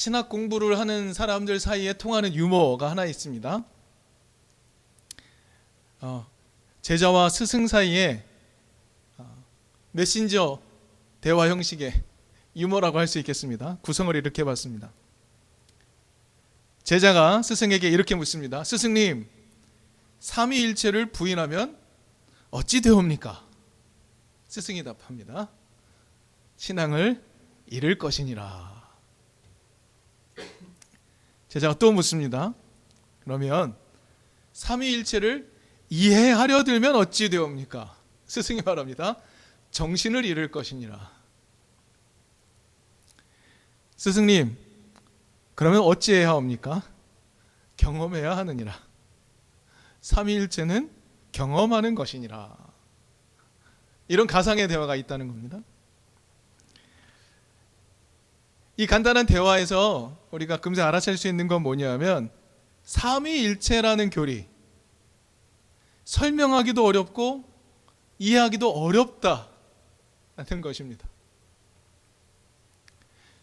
신학 공부를 하는 사람들 사이에 통하는 유머가 하나 있습니다. 어, 제자와 스승 사이에 어, 메신저 대화 형식의 유머라고 할 수 있겠습니다. 구성을 이렇게 봤습니다. 제자가 스승에게 이렇게 묻습니다. 스승님, 삼위일체를 부인하면 어찌 되옵니까? 스승이 답합니다. 신앙을 잃을 것이니라. 제자가 또 묻습니다. 그러면 삼위일체를 이해하려 들면 어찌 되옵니까? 스승이 말합니다. 정신을 잃을 것이니라. 스승님, 그러면 어찌해야 합니까? 경험해야 하느니라. 삼위일체는 경험하는 것이니라. 이런 가상의 대화가 있다는 겁니다. 이 간단한 대화에서 우리가 금세 알아챌 수 있는 건 뭐냐면 삼위일체라는 교리 설명하기도 어렵고 이해하기도 어렵다라는 것입니다.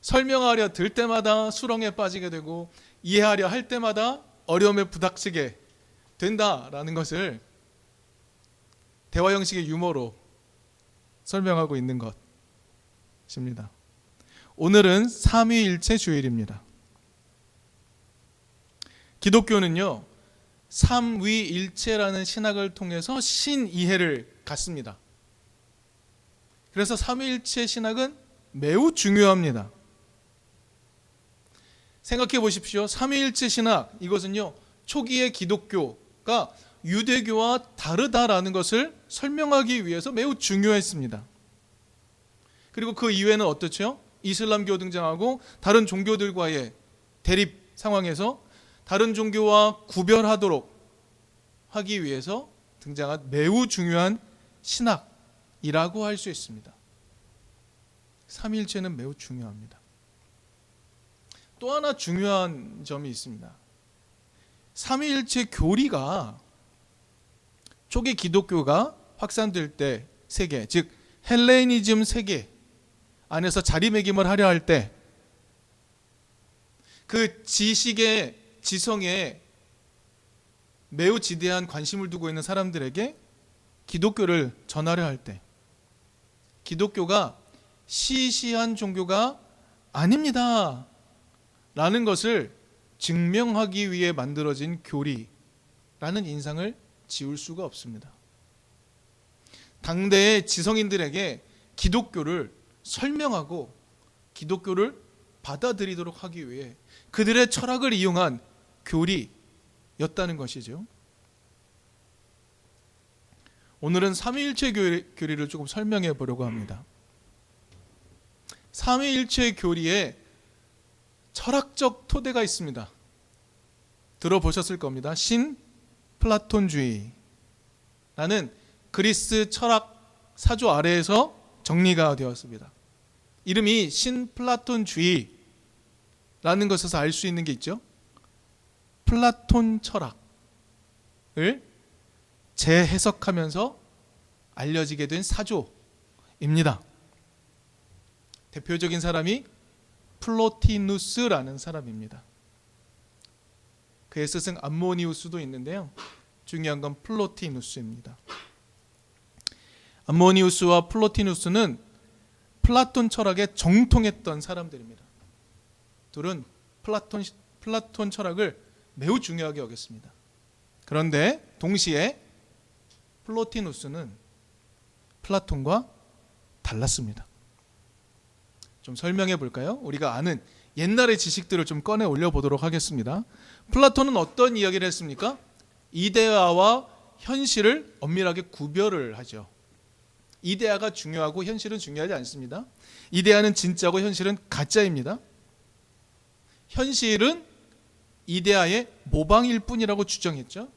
설명하려 들 때마다 수렁에 빠지게 되고 이해하려 할 때마다 어려움에 부닥치게 된다라는 것을 대화 형식의 유머로 설명하고 있는 것입니다. 오늘은 삼위일체 주일입니다. 기독교는요, 삼위일체라는 신학을 통해서 신이해를 갖습니다. 그래서 삼위일체 신학은 매우 중요합니다. 생각해 보십시오. 삼위일체 신학 이것은요 초기의 기독교가 유대교와 다르다라는 것을 설명하기 위해서 매우 중요했습니다. 그리고 그 이외에는 어떻죠? 이슬람교 등장하고 다른 종교들과의 대립 상황에서 다른 종교와 구별하도록 하기 위해서 등장한 매우 중요한 신학이라고 할 수 있습니다. 삼일체는 매우 중요합니다. 또 하나 중요한 점이 있습니다. 삼위일체 교리가 초기 기독교가 확산될 때 세계, 즉 헬레니즘 세계 안에서 자리매김을 하려 할 때 그 지식의 지성에 매우 지대한 관심을 두고 있는 사람들에게 기독교를 전하려 할 때 기독교가 시시한 종교가 아닙니다. 라는 것을 증명하기 위해 만들어진 교리라는 인상을 지울 수가 없습니다. 당대의 지성인들에게 기독교를 설명하고 기독교를 받아들이도록 하기 위해 그들의 철학을 이용한 교리였다는 것이죠. 오늘은 삼위일체 교리, 교리를 조금 설명해 보려고 합니다. 삼위일체 교리에 철학적 토대가 있습니다. 들어보셨을 겁니다. 신 플라톤주의라는 그리스 철학 사조 아래에서 정리가 되었습니다. 이름이 신 플라톤주의라는 것에서 알 수 있는 게 있죠. 플라톤 철학을 재해석하면서 알려지게 된 사조입니다. 대표적인 사람이 플로티누스라는 사람입니다. 그의 스승 암모니우스도 있는데요. 중요한 건 플로티누스입니다. 암모니우스와 플로티누스는 플라톤 철학에 정통했던 사람들입니다. 둘은 플라톤 플라톤 철학을 매우 중요하게 여겼습니다. 그런데 동시에 플로티누스는 플라톤과 달랐습니다. 좀 설명해 볼까요? 우리가 아는 옛날의 지식들을 좀 꺼내 올려 보도록 하겠습니다. 플라톤은 어떤 이야기를 했습니까? 이데아와 현실을 엄밀하게 구별을 하죠. 이데아가 중요하고 현실은 중요하지 않습니다. 이데아는 진짜고 현실은 가짜입니다. 현실은 이데아의 모방일 뿐이라고 주장했죠.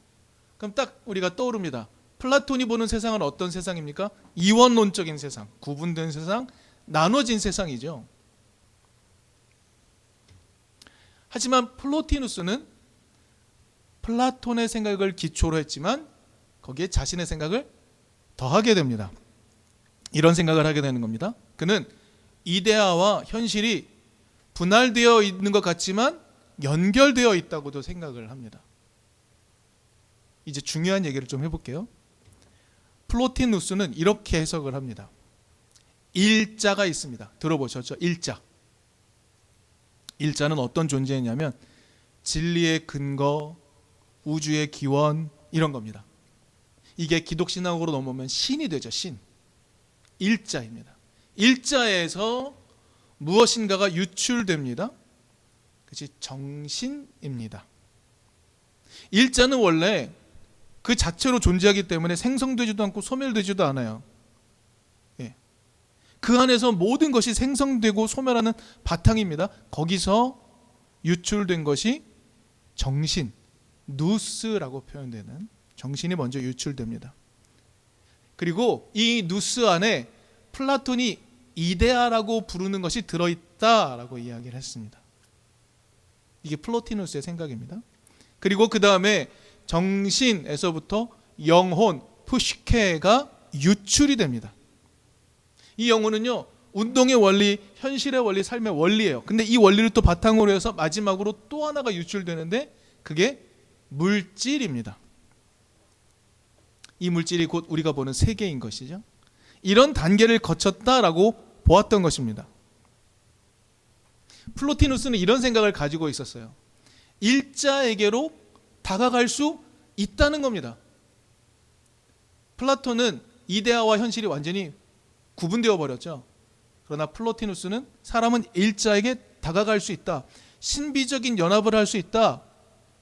그럼 딱 우리가 떠오릅니다. 플라톤이 보는 세상은 어떤 세상입니까? 이원론적인 세상, 구분된 세상, 나눠진 세상이죠. 하지만 플로티누스는 플라톤의 생각을 기초로 했지만 거기에 자신의 생각을 더하게 됩니다. 이런 생각을 하게 되는 겁니다. 그는 이데아와 현실이 분할되어 있는 것 같지만 연결되어 있다고도 생각을 합니다. 이제 중요한 얘기를 좀 해볼게요. 플로티누스는 이렇게 해석을 합니다. 일자가 있습니다. 들어보셨죠? 일자. 일자는 어떤 존재냐면 진리의 근거, 우주의 기원 이런 겁니다. 이게 기독 신앙으로 넘어오면 신이 되죠. 신. 일자입니다. 일자에서 무엇인가가 유출됩니다. 그것이 정신입니다. 일자는 원래 그 자체로 존재하기 때문에 생성되지도 않고 소멸되지도 않아요. 예. 그 안에서 모든 것이 생성되고 소멸하는 바탕입니다. 거기서 유출된 것이 정신, 누스라고 표현되는 정신이 먼저 유출됩니다. 그리고 이 누스 안에 플라톤이 이데아라고 부르는 것이 들어있다라고 이야기를 했습니다. 이게 플로티누스의 생각입니다. 그리고 그 다음에 정신에서부터 영혼, 푸시케가 유출이 됩니다. 이 영혼은요, 운동의 원리, 현실의 원리, 삶의 원리예요. 근데 이 원리를 또 바탕으로 해서 마지막으로 또 하나가 유출되는데 그게 물질입니다. 이 물질이 곧 우리가 보는 세계인 것이죠. 이런 단계를 거쳤다라고 보았던 것입니다. 플로티누스는 이런 생각을 가지고 있었어요. 일자에게로 다가갈 수 있다는 겁니다. 플라톤은 이데아와 현실이 완전히 구분되어 버렸죠. 그러나 플로티누스는 사람은 일자에게 다가갈 수 있다. 신비적인 연합을 할 수 있다.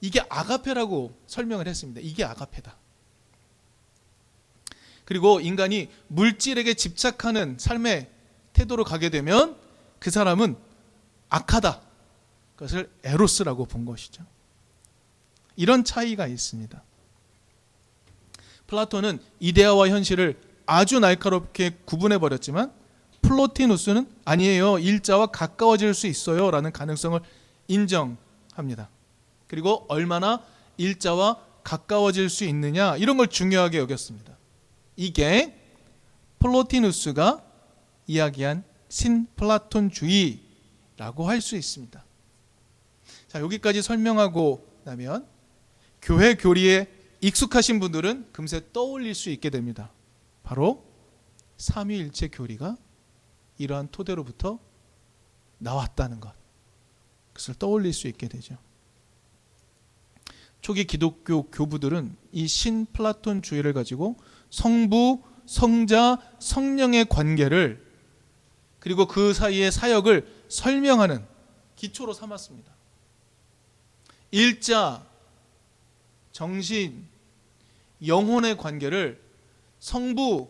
이게 아가페라고 설명을 했습니다. 이게 아가페다. 그리고 인간이 물질에게 집착하는 삶의 태도로 가게 되면 그 사람은 악하다. 그것을 에로스라고 본 것이죠. 이런 차이가 있습니다. 플라톤은 이데아와 현실을 아주 날카롭게 구분해 버렸지만 플로티누스는 아니에요. 일자와 가까워질 수 있어요 라는 가능성을 인정합니다. 그리고 얼마나 일자와 가까워질 수 있느냐 이런 걸 중요하게 여겼습니다. 이게 플로티누스가 이야기한 신플라톤주의라고 할 수 있습니다. 자, 여기까지 설명하고 나면 교회 교리에 익숙하신 분들은 금세 떠올릴 수 있게 됩니다. 바로 삼위일체 교리가 이러한 토대로부터 나왔다는 것. 그것을 떠올릴 수 있게 되죠. 초기 기독교 교부들은 이 신플라톤 주의를 가지고 성부, 성자, 성령의 관계를 그리고 그 사이의 사역을 설명하는 기초로 삼았습니다. 일자, 정신, 영혼의 관계를 성부,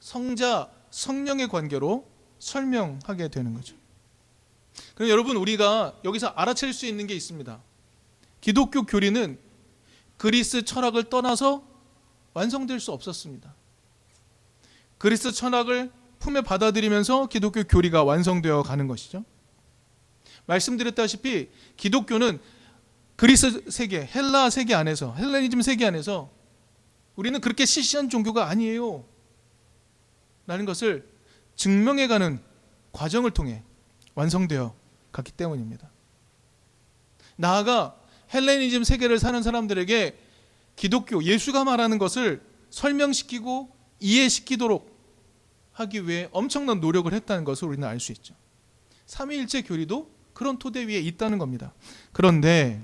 성자, 성령의 관계로 설명하게 되는 거죠. 그럼 여러분 우리가 여기서 알아챌 수 있는 게 있습니다. 기독교 교리는 그리스 철학을 떠나서 완성될 수 없었습니다. 그리스 철학을 품에 받아들이면서 기독교 교리가 완성되어 가는 것이죠. 말씀드렸다시피 기독교는 그리스 세계, 헬라 세계 안에서 헬레니즘 세계 안에서 우리는 그렇게 시시한 종교가 아니에요. 라는 것을 증명해 가는 과정을 통해 완성되어 갔기 때문입니다. 나아가 헬레니즘 세계를 사는 사람들에게 기독교, 예수가 말하는 것을 설명시키고 이해시키도록 하기 위해 엄청난 노력을 했다는 것을 우리는 알 수 있죠. 삼위일체 교리도 그런 토대 위에 있다는 겁니다. 그런데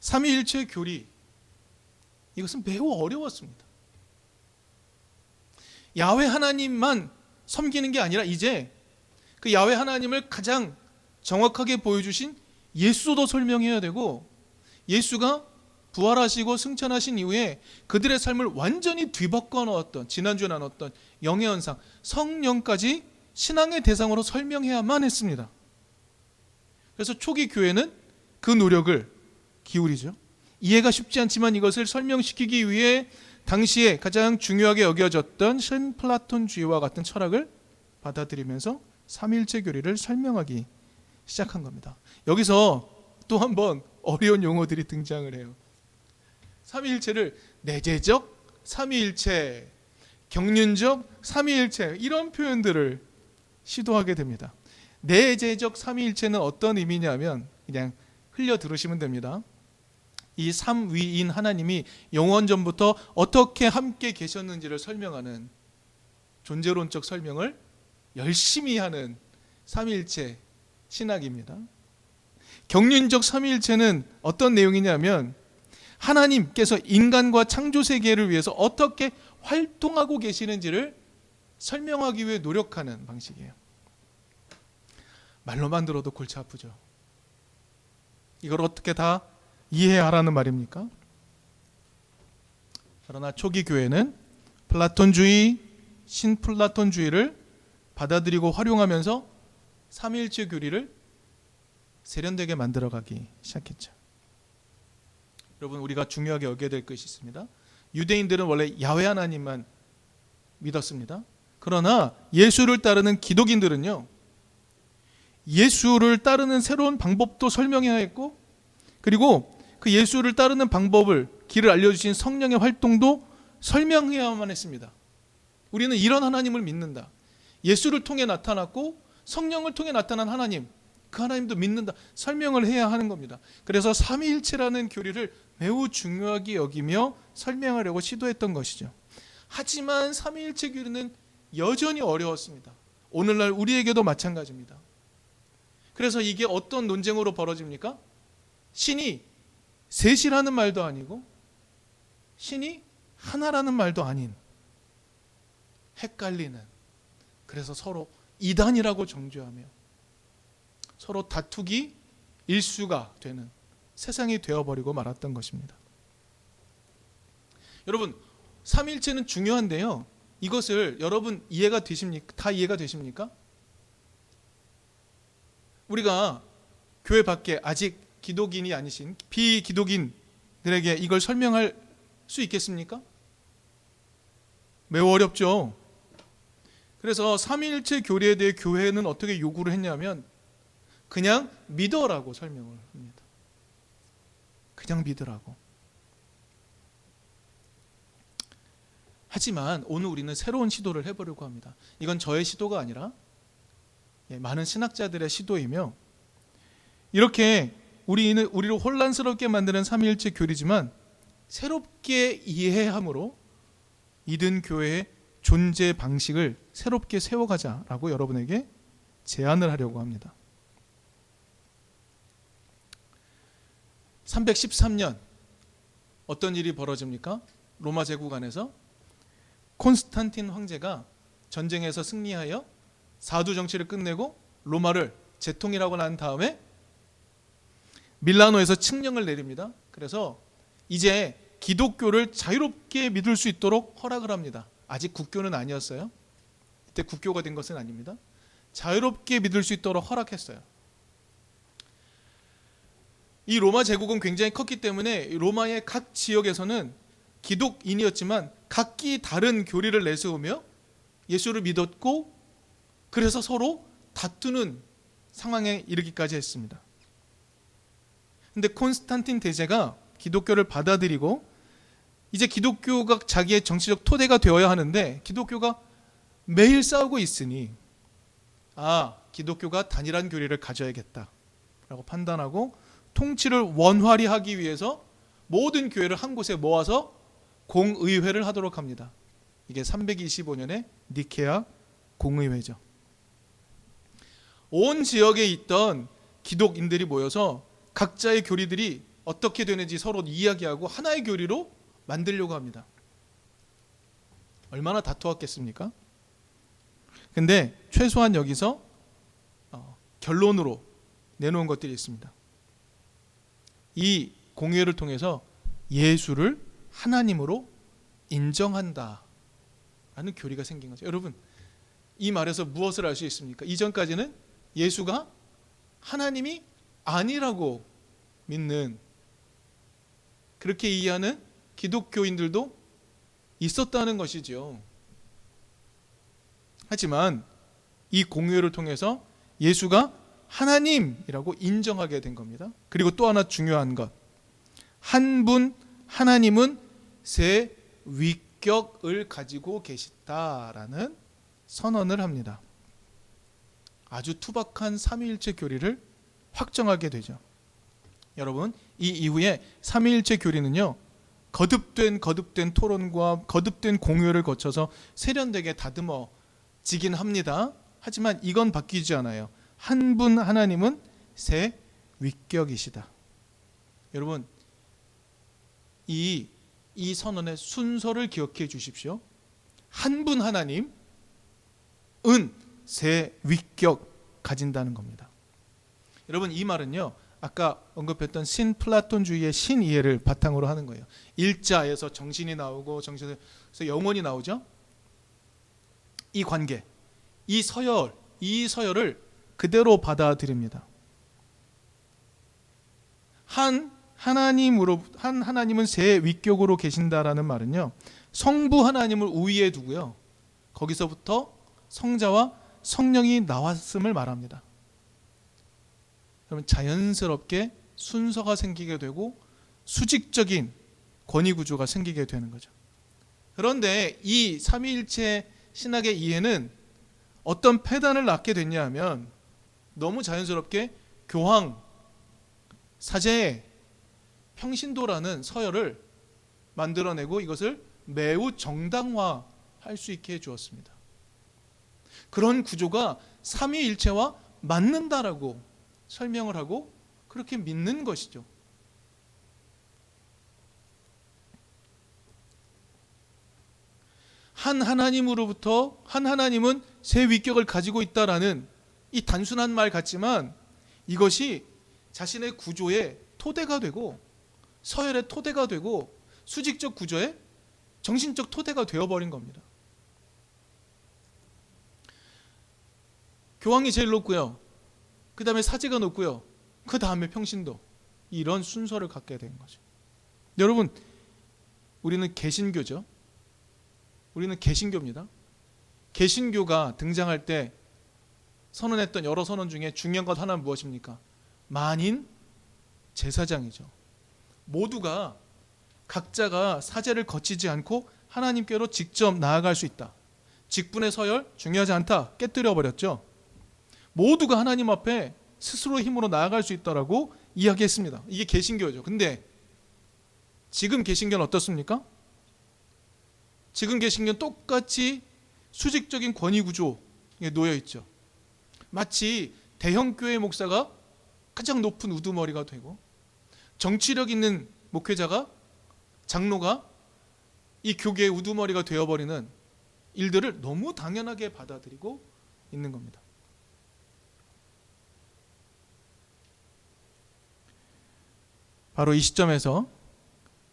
삼위일체 교리 이것은 매우 어려웠습니다. 야훼 하나님만 섬기는 게 아니라 이제 그 야훼 하나님을 가장 정확하게 보여주신 예수도 설명해야 되고 예수가 부활하시고 승천하신 이후에 그들의 삶을 완전히 뒤바꿔 놓았던 지난주에 나눴던 영예현상 성령까지 신앙의 대상으로 설명해야만 했습니다. 그래서 초기 교회는 그 노력을 기울이죠. 이해가 쉽지 않지만 이것을 설명시키기 위해 당시에 가장 중요하게 여겨졌던 신 플라톤주의와 같은 철학을 받아들이면서 삼일체 교리를 설명하기 시작한 겁니다. 여기서 또 한 번 어려운 용어들이 등장을 해요. 삼위일체를 내재적 삼위일체, 경륜적 삼위일체 이런 표현들을 시도하게 됩니다. 내재적 삼위일체는 어떤 의미냐면 그냥 흘려 들으시면 됩니다. 이 삼위인 하나님이 영원 전부터 어떻게 함께 계셨는지를 설명하는 존재론적 설명을 열심히 하는 삼위일체 신학입니다. 경륜적 삼위일체는 어떤 내용이냐면 하나님께서 인간과 창조 세계를 위해서 어떻게 활동하고 계시는지를 설명하기 위해 노력하는 방식이에요. 말로만 들어도 골치 아프죠. 이걸 어떻게 다 이해하라는 말입니까? 그러나 초기 교회는 플라톤주의, 신플라톤주의를 받아들이고 활용하면서 삼일체 교리를 세련되게 만들어가기 시작했죠. 여러분 우리가 중요하게 여겨야 될 것이 있습니다. 유대인들은 원래 야훼 하나님만 믿었습니다. 그러나 예수를 따르는 기독인들은요. 예수를 따르는 새로운 방법도 설명해야 했고 그리고 그 예수를 따르는 방법을 길을 알려주신 성령의 활동도 설명해야만 했습니다. 우리는 이런 하나님을 믿는다. 예수를 통해 나타났고 성령을 통해 나타난 하나님, 그 하나님도 믿는다. 설명을 해야 하는 겁니다. 그래서 삼위일체라는 교리를 매우 중요하게 여기며 설명하려고 시도했던 것이죠. 하지만 삼위일체 교리는 여전히 어려웠습니다. 오늘날 우리에게도 마찬가지입니다. 그래서 이게 어떤 논쟁으로 벌어집니까? 신이 셋이라는 말도 아니고 신이 하나라는 말도 아닌 헷갈리는 그래서 서로 이단이라고 정죄하며 서로 다투기 일수가 되는 세상이 되어버리고 말았던 것입니다. 여러분 삼일체는 중요한데요. 이것을 여러분 이해가 되십니까? 다 이해가 되십니까? 우리가 교회 밖에 아직 기독인이 아니신 비기독인들에게 이걸 설명할 수 있겠습니까? 매우 어렵죠. 그래서 삼위일체 교리에 대해 교회는 어떻게 요구를 했냐면 그냥 믿어라고 설명을 합니다. 그냥 믿으라고. 하지만 오늘 우리는 새로운 시도를 해보려고 합니다. 이건 저의 시도가 아니라 예, 많은 신학자들의 시도이며 이렇게 우리는 우리를 혼란스럽게 만드는 삼위일체 교리지만 새롭게 이해함으로 이든 교회의 존재 방식을 새롭게 세워가자라고 여러분에게 제안을 하려고 합니다. 313년 어떤 일이 벌어집니까? 로마 제국 안에서 콘스탄틴 황제가 전쟁에서 승리하여 사두 정치를 끝내고 로마를 재통이라고 난 다음에 밀라노에서 칙령을 내립니다. 그래서 이제 기독교를 자유롭게 믿을 수 있도록 허락을 합니다. 아직 국교는 아니었어요. 그때 국교가 된 것은 아닙니다. 자유롭게 믿을 수 있도록 허락했어요. 이 로마 제국은 굉장히 컸기 때문에 로마의 각 지역에서는 기독인이었지만 각기 다른 교리를 내세우며 예수를 믿었고 그래서 서로 다투는 상황에 이르기까지 했습니다. 근데 콘스탄틴 대제가 기독교를 받아들이고 이제 기독교가 자기의 정치적 토대가 되어야 하는데 기독교가 매일 싸우고 있으니 아 기독교가 단일한 교리를 가져야겠다라고 판단하고 통치를 원활히 하기 위해서 모든 교회를 한 곳에 모아서 공의회를 하도록 합니다. 이게 325년에 니케아 공의회죠. 온 지역에 있던 기독인들이 모여서 각자의 교리들이 어떻게 되는지 서로 이야기하고 하나의 교리로 만들려고 합니다. 얼마나 다투었겠습니까? 근데 최소한 여기서 어, 결론으로 내놓은 것들이 있습니다. 이 공회를 통해서 예수를 하나님으로 인정한다. 라는 교리가 생긴 거죠. 여러분, 이 말에서 무엇을 알 수 있습니까? 이전까지는 예수가 하나님이 아니라고 믿는 그렇게 이해하는 기독교인들도 있었다는 것이지요. 하지만 이 공유를 통해서 예수가 하나님이라고 인정하게 된 겁니다. 그리고 또 하나 중요한 것. 한 분 하나님은 새 위격을 가지고 계시다라는 선언을 합니다. 아주 투박한 삼위일체 교리를 확정하게 되죠. 여러분, 이 이후에 삼위일체 교리는요. 거듭된 거듭된 토론과 거듭된 공유를 거쳐서 세련되게 다듬어지긴 합니다. 하지만 이건 바뀌지 않아요. 한 분 하나님은 새 위격이시다. 여러분, 이, 이 선언의 순서를 기억해 주십시오. 한 분 하나님은 새 위격 가진다는 겁니다. 여러분, 이 말은요, 아까 언급했던 신 플라톤주의의 신 이해를 바탕으로 하는 거예요. 일자에서 정신이 나오고 정신에서 영혼이 나오죠. 이 관계, 이 서열, 이 서열을 그대로 받아들입니다. 한 하나님으로 한 하나님은 새 위격으로 계신다라는 말은요. 성부 하나님을 우위에 두고요. 거기서부터 성자와 성령이 나왔음을 말합니다. 그러면 자연스럽게 순서가 생기게 되고 수직적인 권위 구조가 생기게 되는 거죠. 그런데 이 삼위일체 신학의 이해는 어떤 폐단을 낳게 됐냐 하면 너무 자연스럽게 교황, 사제, 평신도라는 서열을 만들어내고 이것을 매우 정당화할 수 있게 해 주었습니다. 그런 구조가 삼위일체와 맞는다라고 설명을 하고 그렇게 믿는 것이죠. 한 하나님으로부터 한 하나님은 새 위격을 가지고 있다라는 이 단순한 말 같지만 이것이 자신의 구조의 토대가 되고 서열의 토대가 되고 수직적 구조의 정신적 토대가 되어버린 겁니다. 교황이 제일 높고요. 그 다음에 사제가 높고요. 그 다음에 평신도. 이런 순서를 갖게 된 거죠. 여러분, 우리는 개신교죠. 우리는 개신교입니다. 개신교가 등장할 때 선언했던 여러 선언 중에 중요한 것 하나는 무엇입니까? 만인 제사장이죠. 모두가 각자가 사제를 거치지 않고 하나님께로 직접 나아갈 수 있다. 직분의 서열 중요하지 않다. 깨뜨려 버렸죠. 모두가 하나님 앞에 스스로 힘으로 나아갈 수 있다라고 이야기했습니다. 이게 개신교죠. 근데 지금 개신교는 어떻습니까? 지금 개신교는 똑같이 수직적인 권위 구조에 놓여 있죠. 마치 대형 교회 목사가 가장 높은 우두머리가 되고 정치력 있는 목회자가 장로가 이 교계의 우두머리가 되어버리는 일들을 너무 당연하게 받아들이고 있는 겁니다. 바로 이 시점에서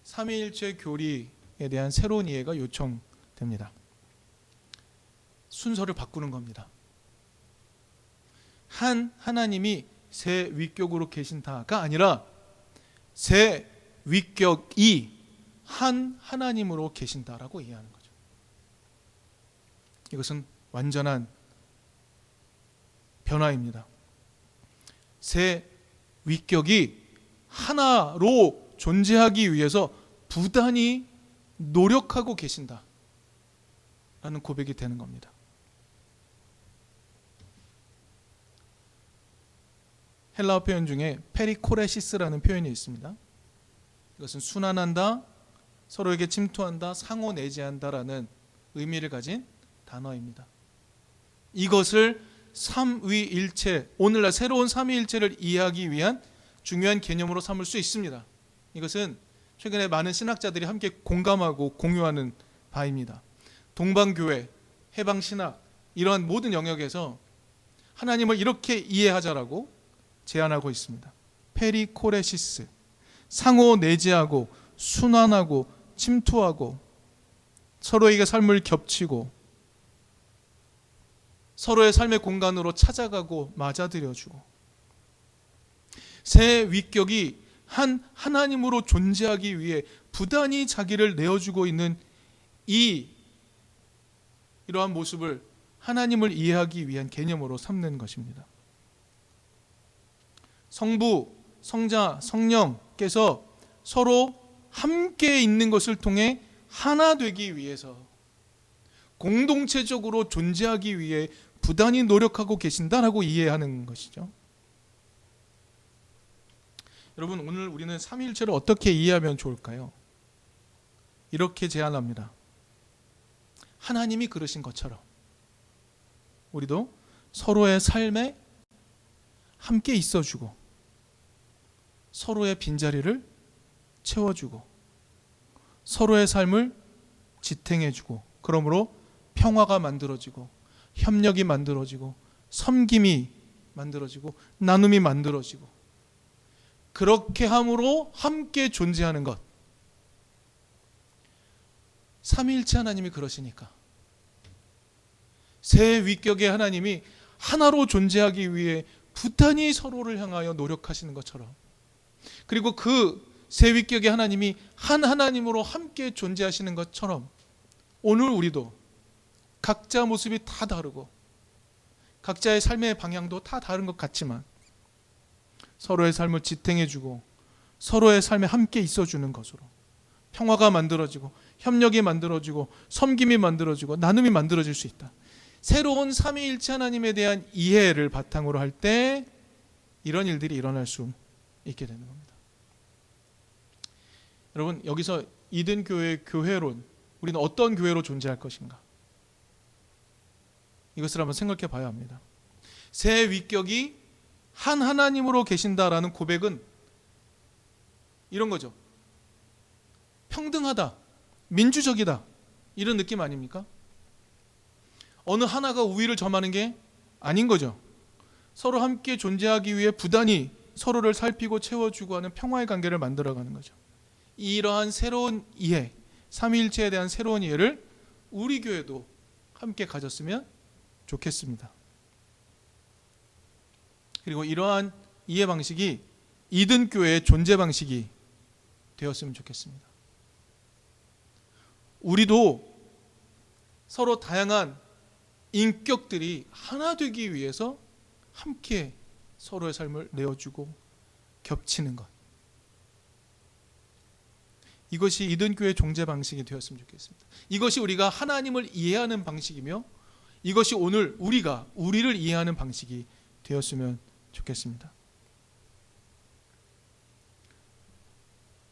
삼위일체 교리에 대한 새로운 이해가 요청됩니다. 순서를 바꾸는 겁니다. 한 하나님이 새 위격으로 계신다가 아니라 새 위격이 한 하나님으로 계신다라고 이해하는 거죠. 이것은 완전한 변화입니다. 새 위격이 하나로 존재하기 위해서 부단히 노력하고 계신다. 라는 고백이 되는 겁니다. 헬라어 표현 중에 페리코레시스라는 표현이 있습니다. 이것은 순환한다, 서로에게 침투한다, 상호 내재한다라는 의미를 가진 단어입니다. 이것을 삼위일체, 오늘날 새로운 삼위일체를 이해하기 위한 중요한 개념으로 삼을 수 있습니다. 이것은 최근에 많은 신학자들이 함께 공감하고 공유하는 바입니다. 동방교회, 해방신학 이러한 모든 영역에서 하나님을 이렇게 이해하자라고 제안하고 있습니다. 페리코레시스 상호 내재하고 순환하고 침투하고 서로에게 삶을 겹치고 서로의 삶의 공간으로 찾아가고 맞아들여주고 새 위격이 한 하나님으로 존재하기 위해 부단히 자기를 내어주고 있는 이 이러한 모습을 하나님을 이해하기 위한 개념으로 삼는 것입니다. 성부, 성자, 성령께서 서로 함께 있는 것을 통해 하나 되기 위해서 공동체적으로 존재하기 위해 부단히 노력하고 계신다라고 이해하는 것이죠. 여러분 오늘 우리는 삼위일체를 어떻게 이해하면 좋을까요? 이렇게 제안합니다. 하나님이 그러신 것처럼 우리도 서로의 삶에 함께 있어주고 서로의 빈자리를 채워주고 서로의 삶을 지탱해주고 그러므로 평화가 만들어지고 협력이 만들어지고 섬김이 만들어지고 나눔이 만들어지고 그렇게 함으로 함께 존재하는 것. 삼위일체 하나님이 그러시니까. 새 위격의 하나님이 하나로 존재하기 위해 부단히 서로를 향하여 노력하시는 것처럼. 그리고 그새 위격의 하나님이 한 하나님으로 함께 존재하시는 것처럼 오늘 우리도 각자 모습이 다 다르고 각자의 삶의 방향도 다 다른 것 같지만 서로의 삶을 지탱해주고 서로의 삶에 함께 있어주는 것으로 평화가 만들어지고 협력이 만들어지고 섬김이 만들어지고 나눔이 만들어질 수 있다. 새로운 삼위일체 하나님에 대한 이해를 바탕으로 할 때 이런 일들이 일어날 수 있게 되는 겁니다. 여러분 여기서 이든 교회의 교회론 우리는 어떤 교회로 존재할 것인가? 이것을 한번 생각해 봐야 합니다. 새 위격이 한 하나님으로 계신다라는 고백은 이런 거죠. 평등하다, 민주적이다 이런 느낌 아닙니까? 어느 하나가 우위를 점하는 게 아닌 거죠. 서로 함께 존재하기 위해 부단히 서로를 살피고 채워주고 하는 평화의 관계를 만들어가는 거죠. 이러한 새로운 이해, 삼위일체에 대한 새로운 이해를 우리 교회도 함께 가졌으면 좋겠습니다. 그리고 이러한 이해 방식이 이든 교회의 존재 방식이 되었으면 좋겠습니다. 우리도 서로 다양한 인격들이 하나 되기 위해서 함께 서로의 삶을 내어주고 겹치는 것. 이것이 이든교의 종제 방식이 되었으면 좋겠습니다. 이것이 우리가 하나님을 이해하는 방식이며 이것이 오늘 우리가 우리를 이해하는 방식이 되었으면 좋겠습니다.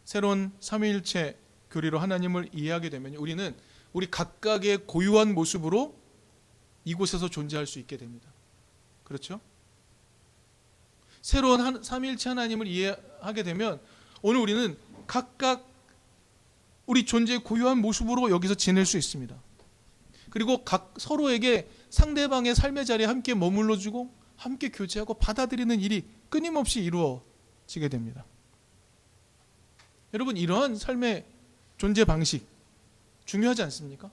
새로운 삼위일체 교리로 하나님을 이해하게 되면 우리는 우리 각각의 고유한 모습으로 이곳에서 존재할 수 있게 됩니다. 그렇죠? 새로운 한, 삼위일체 하나님을 이해하게 되면 오늘 우리는 각각 우리 존재의 고유한 모습으로 여기서 지낼 수 있습니다. 그리고 각 서로에게 상대방의 삶의 자리에 함께 머물러 주고 함께 교제하고 받아들이는 일이 끊임없이 이루어지게 됩니다. 여러분 이러한 삶의 존재 방식 중요하지 않습니까?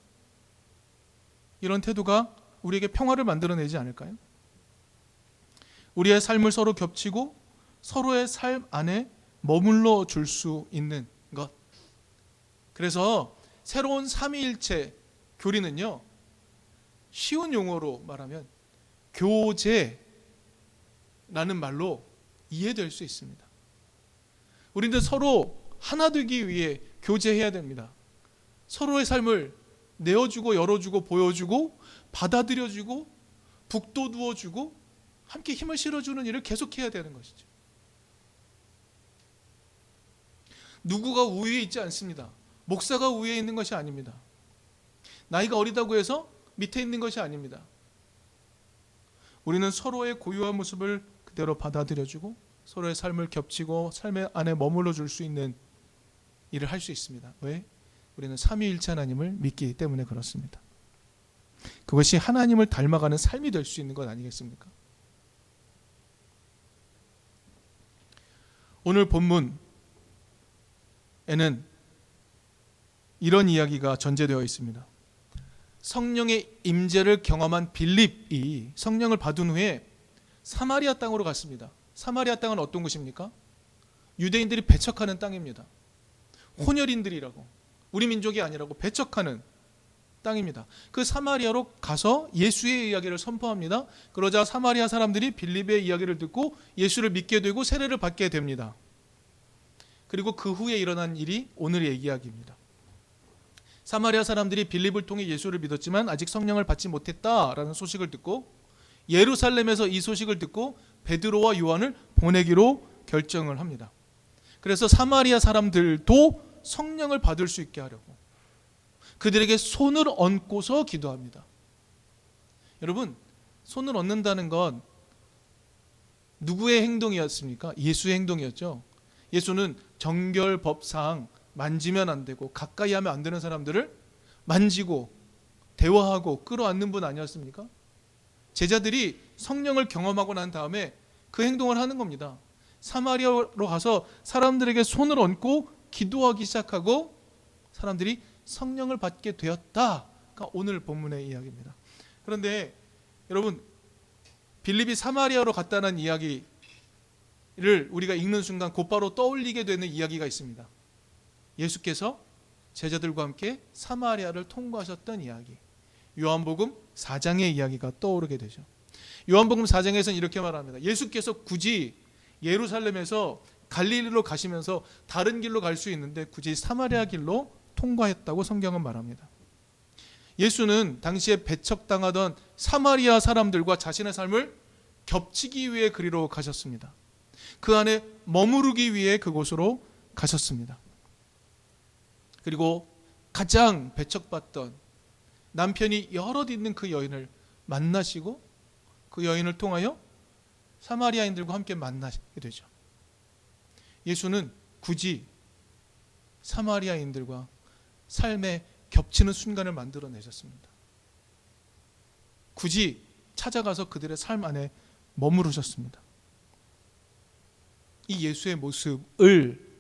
이런 태도가 우리에게 평화를 만들어내지 않을까요? 우리의 삶을 서로 겹치고 서로의 삶 안에 머물러 줄 수 있는 것. 그래서 새로운 삼위일체 교리는요. 쉬운 용어로 말하면 교제 라는 말로 이해될 수 있습니다. 우리는 서로 하나 되기 위해 교제해야 됩니다. 서로의 삶을 내어주고 열어주고 보여주고 받아들여주고 북돋워주고 함께 힘을 실어주는 일을 계속해야 되는 것이죠. 누구가 우위에 있지 않습니다. 목사가 우위에 있는 것이 아닙니다. 나이가 어리다고 해서 밑에 있는 것이 아닙니다. 우리는 서로의 고유한 모습을 그대로 받아들여주고 서로의 삶을 겹치고 삶의 안에 머물러 줄 수 있는 일을 할 수 있습니다. 왜? 우리는 삼위일체 하나님을 믿기 때문에 그렇습니다. 그것이 하나님을 닮아가는 삶이 될 수 있는 것 아니겠습니까? 오늘 본문에는 이런 이야기가 전제되어 있습니다. 성령의 임재를 경험한 빌립이 성령을 받은 후에 사마리아 땅으로 갔습니다. 사마리아 땅은 어떤 곳입니까? 유대인들이 배척하는 땅입니다. 혼혈인들이라고 우리 민족이 아니라고 배척하는 땅입니다. 그 사마리아로 가서 예수의 이야기를 선포합니다. 그러자 사마리아 사람들이 빌립의 이야기를 듣고 예수를 믿게 되고 세례를 받게 됩니다. 그리고 그 후에 일어난 일이 오늘의 이야기입니다. 사마리아 사람들이 빌립을 통해 예수를 믿었지만 아직 성령을 받지 못했다라는 소식을 듣고 예루살렘에서 이 소식을 듣고 베드로와 요한을 보내기로 결정을 합니다. 그래서 사마리아 사람들도 성령을 받을 수 있게 하려고 그들에게 손을 얹고서 기도합니다. 여러분, 손을 얹는다는 건 누구의 행동이었습니까? 예수의 행동이었죠. 예수는 정결법상 만지면 안 되고 가까이 하면 안 되는 사람들을 만지고 대화하고 끌어안는 분 아니었습니까? 제자들이 성령을 경험하고 난 다음에 그 행동을 하는 겁니다. 사마리아로 가서 사람들에게 손을 얹고 기도하기 시작하고 사람들이 성령을 받게 되었다 가 오늘 본문의 이야기입니다. 그런데 여러분 빌립이 사마리아로 갔다는 이야기를 우리가 읽는 순간 곧바로 떠올리게 되는 이야기가 있습니다. 예수께서 제자들과 함께 사마리아를 통과하셨던 이야기. 요한복음 4장의 이야기가 떠오르게 되죠. 요한복음 4장에서는 이렇게 말합니다. 예수께서 굳이 예루살렘에서 갈릴리로 가시면서 다른 길로 갈 수 있는데 굳이 사마리아 길로 통과했다고 성경은 말합니다. 예수는 당시에 배척당하던 사마리아 사람들과 자신의 삶을 겹치기 위해 그리로 가셨습니다. 그 안에 머무르기 위해 그곳으로 가셨습니다. 그리고 가장 배척받던 남편이 여럿 있는 그 여인을 만나시고 그 여인을 통하여 사마리아인들과 함께 만나게 되죠. 예수는 굳이 사마리아인들과 삶의 겹치는 순간을 만들어 내셨습니다. 굳이 찾아가서 그들의 삶 안에 머무르셨습니다. 이 예수의 모습을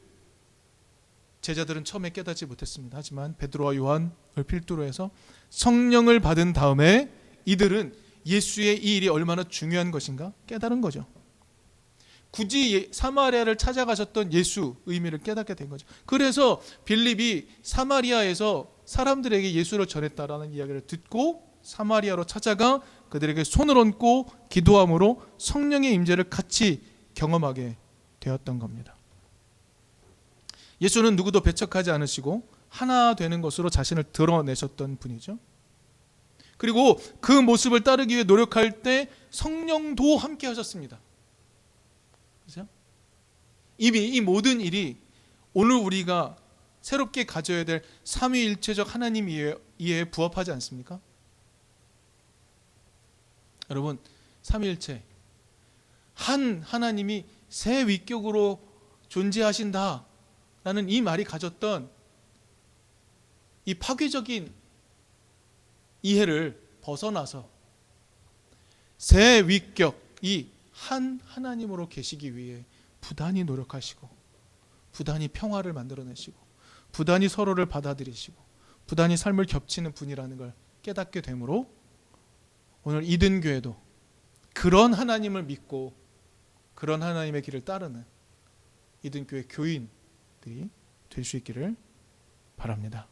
제자들은 처음에 깨닫지 못했습니다. 하지만 베드로와 요한을 필두로 해서 성령을 받은 다음에 이들은 예수의 이 일이 얼마나 중요한 것인가 깨달은 거죠. 굳이 예- 사마리아를 찾아가셨던 예수 의미를 깨닫게 된 거죠. 그래서 빌립이 사마리아에서 사람들에게 예수를 전했다라는 이야기를 듣고 사마리아로 찾아가 그들에게 손을 얹고 기도함으로 성령의 임재를 같이 경험하게 되었던 겁니다. 예수는 누구도 배척하지 않으시고 하나 되는 것으로 자신을 드러내셨던 분이죠. 그리고 그 모습을 따르기 위해 노력할 때 성령도 함께 하셨습니다. 그죠? 이미 이 모든 일이 오늘 우리가 새롭게 가져야 될 삼위일체적 하나님 이해, 이해에 부합하지 않습니까? 여러분, 삼위일체 한 하나님이 새 위격으로 존재하신다라는 이 말이 가졌던 이 파괴적인 이해를 벗어나서 새 위격이 한 하나님으로 계시기 위해 부단히 노력하시고 부단히 평화를 만들어내시고 부단히 서로를 받아들이시고 부단히 삶을 겹치는 분이라는 걸 깨닫게 되므로 오늘 이든 교회도 그런 하나님을 믿고 그런 하나님의 길을 따르는 이든 교회 교인들이 될 수 있기를 바랍니다.